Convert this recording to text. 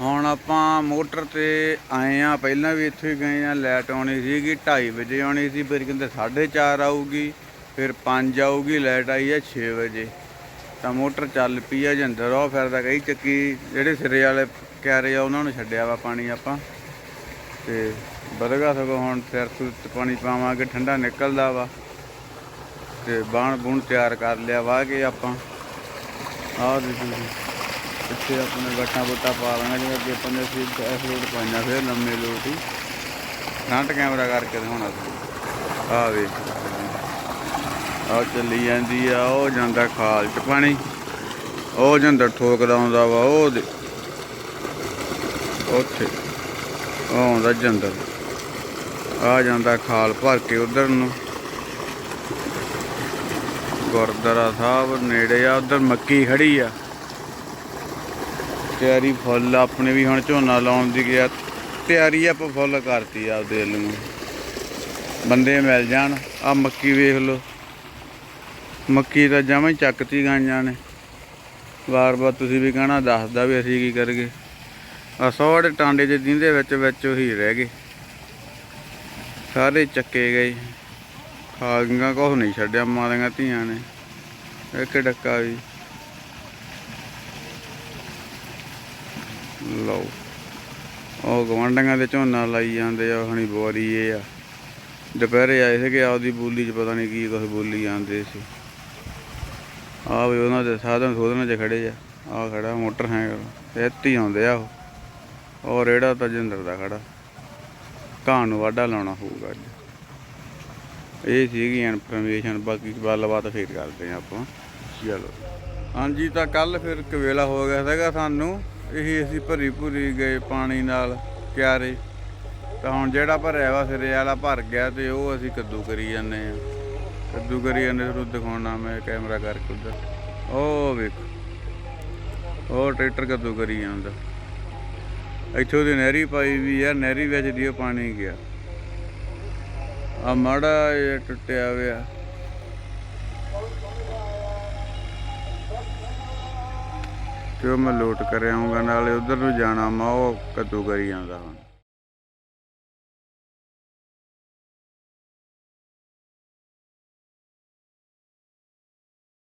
ਹੁਣ ਆਪਾਂ ਮੋਟਰ ਤੇ ਆਏ ਆ, ਪਹਿਲਾਂ ਵੀ ਇੱਥੇ ਹੀ ਗਏ ਆ ਲਾਈਟ ਆਉਣੀ ਸੀਗੀ 2:30 ਵਜੇ ਆਉਣੀ ਸੀ, ਫਿਰ ਕਹਿੰਦੇ 4:30 ਆਊਗੀ, ਫਿਰ 5 ਆਊਗੀ ਲਾਈਟ ਆਈ ਆ 6 ਵਜੇ। ਤਾਂ ਮੋਟਰ ਚੱਲ ਪਈ ਆ ਜਿੰਦਰ ਉਹ ਫਿਰਦਾ ਕਈ ਚੱਕੀ, ਜਿਹੜੇ ਸਿਰੇ ਵਾਲੇ ਕਹਿ ਆ, ਉਹਨਾਂ ਨੂੰ ਛੱਡਿਆ ਵਾ ਪਾਣੀ ਆਪਾਂ। ਤੇ ਵਧਗਾ ਸਗੋਂ ਹੁਣ ਸਿਰ ਸੁੱਤ ਪਾਣੀ ਪਾਵਾਂਗੇ, ਠੰਡਾ ਨਿਕਲਦਾ ਵਾ। ਤੇ ਬਾਣ ਬੁਣ ਤਿਆਰ ਕਰ ਲਿਆ ਵਾ ਕੇ ਆਪਾਂ। ਆਹ ਦੇਖੋ ਇੱਥੇ ਆਪਣੇ ਗੱਟਾਂ ਬੁੱਟਾ ਪਾ ਲਾਂਗੇ ਜਿਵੇਂ ਅੱਗੇ ਆਪਾਂ ਨੇ ਸੀ ਇਸ ਰੋਡ ਪਾਈਆਂ ਫਿਰ ਲੰਮੇ ਲੋਟ ਹੀ। ਫਰੰਟ ਕੈਮਰਾ ਕਰਕੇ ਦਿਖਾਉਣਾ ਸੀ। ਆਹ ਵੇ ਆਹ ਚੱਲੀ ਜਾਂਦੀ ਆ, ਉਹ ਜਾਂਦਾ ਖਾਲ ਚ ਪਾਣੀ। ਉਹ ਜਾਂਦਾ ਠੋਕਦਾ ਆਉਂਦਾ ਵਾ, ਉਹ ਦੇ ਉੱਥੇ ਉਹ ਆਉਂਦਾ ਜੰਦਰ ਆ ਜਾਂਦਾ ਖਾਲ ਭਰ ਕੇ ਉਧਰ ਨੂੰ। ਗੁਰਦੁਆਰਾ ਸਾਹਿਬ ਨੇੜੇ ਆ, ਉਧਰ ਮੱਕੀ ਖੜੀ ਆ। ਤਿਆਰੀ ਫੁੱਲ, ਆਪਣੇ ਵੀ ਹੁਣ ਝੋਨਾ ਲਾਉਣ ਦੀ ਗਿਆ ਤਿਆਰੀ ਆਪਾਂ ਫੁੱਲ ਕਰਤੀ ਆਪਦੇ ਵੱਲ ਨੂੰ। ਬੰਦੇ ਮਿਲ ਜਾਣ ਆ ਮੱਕੀ ਵੇਖ ਲਓ। ਮੱਕੀ ਤਾਂ ਜਮਾਂ ਹੀ ਚੱਕਤੀ ਗਾਂਜਾਂ ਨੇ। ਵਾਰ-ਵਾਰ ਤੁਸੀਂ ਵੀ ਕਹਣਾ, ਦੱਸਦਾ ਵੀ ਅਸੀਂ ਕੀ ਕਰਗੇ ਆ ਸੋੜੇ ਟਾਂਡੇ ਦੇ ਦਿੰਦੇ ਵਿੱਚ ਵਿੱਚ ਹੀ ਰਹਿ ਗਏ। ਸਾਰੇ ਚੱਕੇ ਗਏ। ਖਾ ਖਾਗੀਆਂ ਕੁਛ ਨਹੀਂ ਛੱਡਿਆ, ਮਾਰੀਆਂ ਧੀਆਂ ਨੇ। ਇੱਕ ਡੱਕਾ ਵੀ। ਲਓ। ਉਹ ਗਵਾਂਢੀਆਂ ਦੇ ਝੋਨਾ ਲਾਈ ਜਾਂਦੇ ਆ, ਹਣੀ ਬੋਰੀ ਇਹ ਆ। ਦੁਪਹਿਰੇ ਆਏ ਸੀਗੇ, ਆਪਦੀ ਬੋਲੀ 'ਚ ਪਤਾ ਨਹੀਂ ਕੀ ਕੁਛ ਬੋਲੀ ਜਾਂਦੇ ਸੀ। ਆ ਵੀ ਉਹਨਾਂ ਦੇ ਸਾਧਨ ਸੋਧਨ 'ਚ ਖੜੇ ਆ। ਆ ਖੜਾ ਮੋਟਰ ਹੈ ਇੱਥੇ ਹੀ ਆਉਂਦੇ ਆ ਉਹ। ਉਹ ਰੇੜਾ ਤਾਂ ਜਿੰਦਰ ਦਾ ਖੜਾ। ਘਾਹ ਨੂੰ ਵਾਢਾ ਲਾਉਣਾ ਹੋਊਗਾ ਅੱਜ। ਇਹ ਸੀਗੀ ਇਨਫੋਰਮੇਸ਼ਨ, ਬਾਕੀ ਗੱਲਬਾਤ ਫੇਰ ਕਰਦੇ ਆ ਆਪਾਂ। ਚਲੋ। ਹਾਂਜੀ, ਤਾਂ ਕੱਲ ਫਿਰ ਕਵੇਲਾ ਹੋ ਗਿਆ ਸੀਗਾ ਸਾਨੂੰ। ਇਹੀ ਅਸੀਂ ਭਰੀ ਭੁਰੀ ਗਏ ਪਾਣੀ ਨਾਲ ਕਿਆਰੇ। ਤਾਂ ਹੁਣ ਜਿਹੜਾ ਭਰਿਆ ਵਾ ਸਿਰੇ ਵਾਲਾ ਭਰ ਗਿਆ ਤੇ ਉਹ ਅਸੀਂ ਕੱਦੂ ਕਰੀ ਜਾਂਦੇ ਆ ਕੱਦੂ ਕਰੀ ਜਾਂਦੇ ਤੁਹਾਨੂੰ ਦਿਖਾਉਣਾ ਮੈਂ ਕੈਮਰਾ ਕਰਕੇ ਉਧਰ। ਉਹ ਵੇਖੋ, ਉਹ ਟਰੈਕਟਰ ਕੱਦੂ ਕਰੀ ਜਾਂਦਾ। ਇੱਥੋਂ ਦੀ ਨਹਿਰੀ ਪਾਈ ਵੀ ਆ, ਨਹਿਰੀ ਵਿੱਚ ਦੀ ਉਹ ਪਾਣੀ ਗਿਆ। ਆ ਮਾੜਾ ਜਿਹਾ ਟੁੱਟਿਆ ਹੋਇਆ। ਤੇ ਉਹ ਮੈਂ ਲੋਟ ਕਰ ਆਉਂਗਾ? ਨਾਲੇ ਉਧਰ ਨੂੰ ਜਾਣਾ, ਮੈਂ ਉਹ ਕੱਦੂ ਕਰੀ ਜਾਂਦਾ ਹੁਣ।